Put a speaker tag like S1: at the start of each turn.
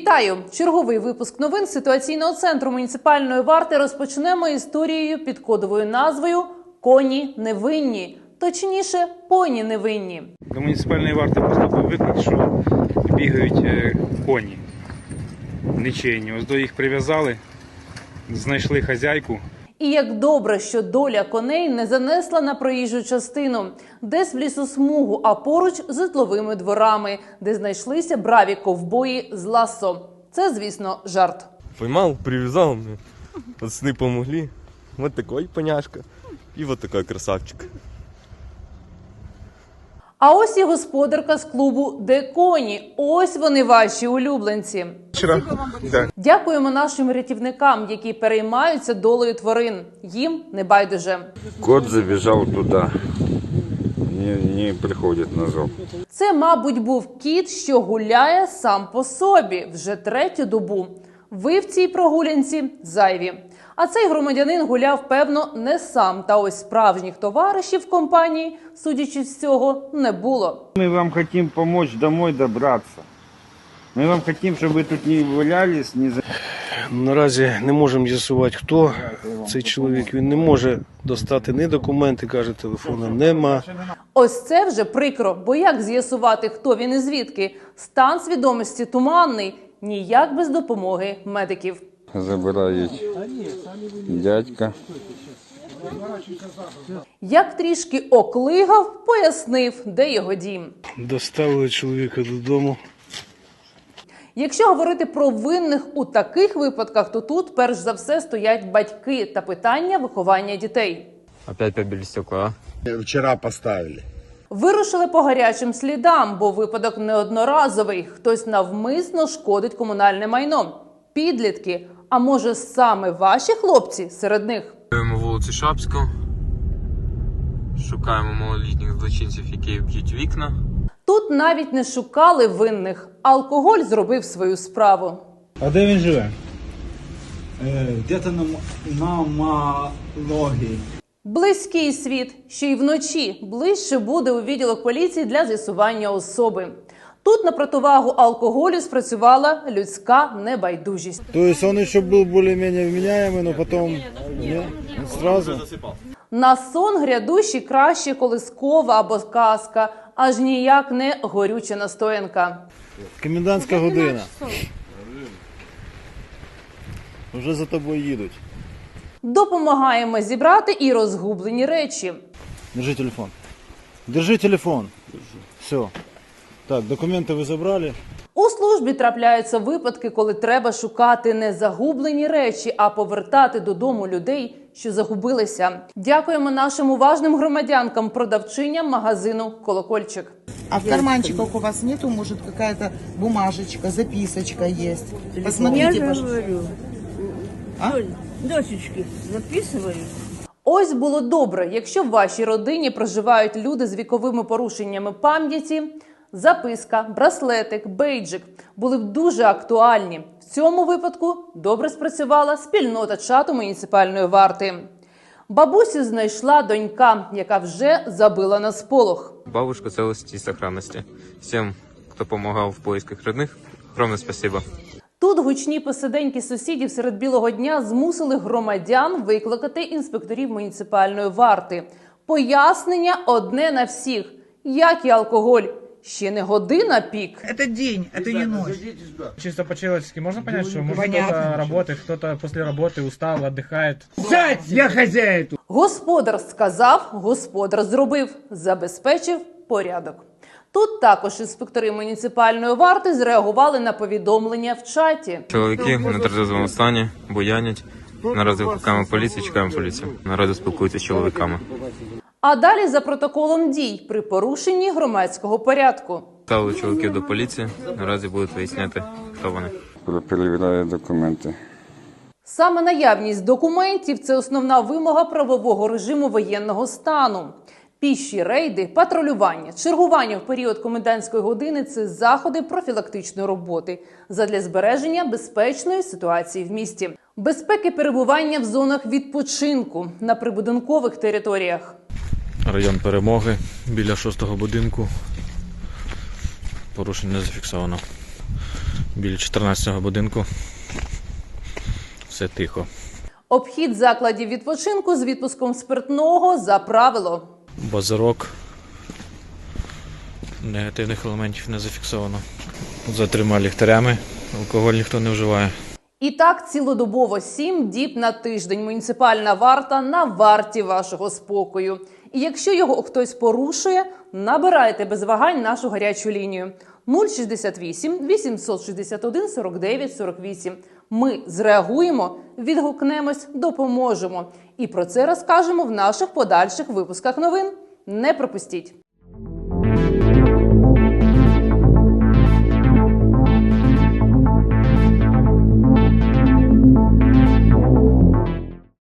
S1: Вітаю! Черговий випуск новин ситуаційного центру муніципальної варти розпочнемо історією під кодовою назвою Коні невинні. Точніше, поні невинні.
S2: До муніципальної варти поступив виклик, що бігають е, коні нечейні. Ось до їх прив'язали, знайшли хазяйку.
S1: І як добре, що доля коней не занесла на проїжджу частину, десь в лісосмугу, а поруч з житловими дворами, де знайшлися браві ковбої з ласо. Це, звісно, жарт.
S3: Поймав, прив'язав. Пацаны помогли. Ось такий поняшка. і ось такий красавчик.
S1: А ось і господарка з клубу Де коні. Ось вони ваші улюбленці.
S4: Вчера. Да.
S1: Дякуємо нашим рятівникам, які переймаються долею тварин. Їм не байдуже.
S5: Кот забежал туда. Не, не приходит на зов.
S1: Це, мабуть, був кіт, що гуляє сам по собі вже третю добу. Ви в цій прогулянці зайві. А цей громадянин гуляв, певно, не сам. Та ось справжніх товаришів в компанії, судячи з цього, не було.
S4: Мы вам хотим помочь домой добраться. Мы вам хотим, чтобы вы тут не валялись, не за...
S6: Наразі не можемо з'ясувати, хто цей чоловік. Він не може достати ні документи, каже, телефону нема.
S1: Ось це вже прикро, бо як з'ясувати, хто він і звідки? Стан свідомості туманний, ніяк без допомоги медиків.
S5: Забирають дядька.
S1: Як трішки оклигав, пояснив, де його дім.
S6: Доставили чоловіка додому.
S1: Якщо говорити про винних у таких випадках, то тут перш за все стоять батьки та питання виховання дітей.
S3: Опять побили стекла,
S7: Вчера поставили.
S1: Вирушили по гарячим слідам, бо випадок неодноразовий. Хтось навмисно шкодить комунальне майно. Підлітки, а може саме ваші хлопці серед них.
S8: Шукаємо вулицю Шапську. Шукаємо малолітніх злочинців, які б'ють вікна.
S1: Тут навіть не шукали винних. Алкоголь зробив свою справу.
S2: А де він живе?
S9: Где-то на, на Малогі.
S1: Близький світ, ще й вночі ближче буде у відділок поліції для з'ясування особи. Тут на противагу алкоголю спрацювала людська небайдужість.
S4: То есть он еще был более-менее вменяемый, но потом... Не?
S1: На сон грядущий краще колискова або казка, аж ніяк не горюча настоянка.
S4: Комендантська година. Вже за тобою їдуть.
S1: Допомагаємо зібрати і розгублені речі.
S4: Держи телефон. Держи телефон. Все. Так, документи ви забрали.
S1: У службі трапляються випадки, коли треба шукати не загублені речі, а повертати додому людей, що загубилися. Дякуємо нашим уважним громадянкам, продавчиням магазину Колокольчик.
S10: А в карманчиках у вас нету, может, какая-то бумажечка, записочка есть? Посмотрите, пожалуйста. А?
S11: Досечки записываю.
S1: Ось було добре, якщо в вашій родині проживають люди з віковими порушеннями пам'яті. Записка, браслетик, бейджик були б дуже актуальні. В цьому випадку добре спрацювала спільнота чату муніципальної варти. Бабусю знайшла донька, яка вже забила на сполох.
S8: Бабушка целости и сохранности. Всем, кто помогал в поисках родных, огромное спасибо.
S1: Тут гучні посиденьки сусідів серед білого дня змусили громадян викликати інспекторів муніципальної варти. Пояснення одне на всіх: як і алкоголь. Ще не година пік.
S10: Это день, это не ночь.
S2: Чисто по-человечески можно понять, что может
S10: Понятно.
S2: кто-то работает, кто-то после работы устал, отдыхает.
S1: Господар сказав, господар зробив, забезпечив порядок. Тут також інспектори муніципальної варти зреагували на повідомлення в чаті.
S8: Чоловіки в нетрезвому стані, буянять. Наразі викликаємо поліцію, чекаємо поліцію. Наразі спілкуються з чоловіками.
S1: А далі за протоколом дій при порушенні громадського порядку.
S8: Ставили чоловіків до поліції. Наразі будуть виясняти, хто вони.
S5: Перевіряє документи.
S1: Саме наявність документів це основна вимога правового режиму воєнного стану. Піші рейди, патрулювання, чергування в період комендантської години це заходи профілактичної роботи задля збереження безпечної ситуації в місті, безпеки перебування в зонах відпочинку на прибудинкових територіях.
S6: Район перемоги біля шостого будинку. Порушення не зафіксовано.
S12: біля 14-го будинку. Все тихо.
S1: Обхід закладів відпочинку з відпуском спиртного за правило.
S12: Базарок. Негативних елементів не зафіксовано. За трьома ліхтарями. Алкоголь ніхто не вживає.
S1: І так цілодобово сім діб на тиждень. Муніципальна варта на варті вашого спокою. І якщо його хтось порушує, набирайте без вагань нашу гарячу лінію 068 861 49 48. Ми зреагуємо, відгукнемось, допоможемо. І про це розкажемо в наших подальших випусках новин. Не пропустіть.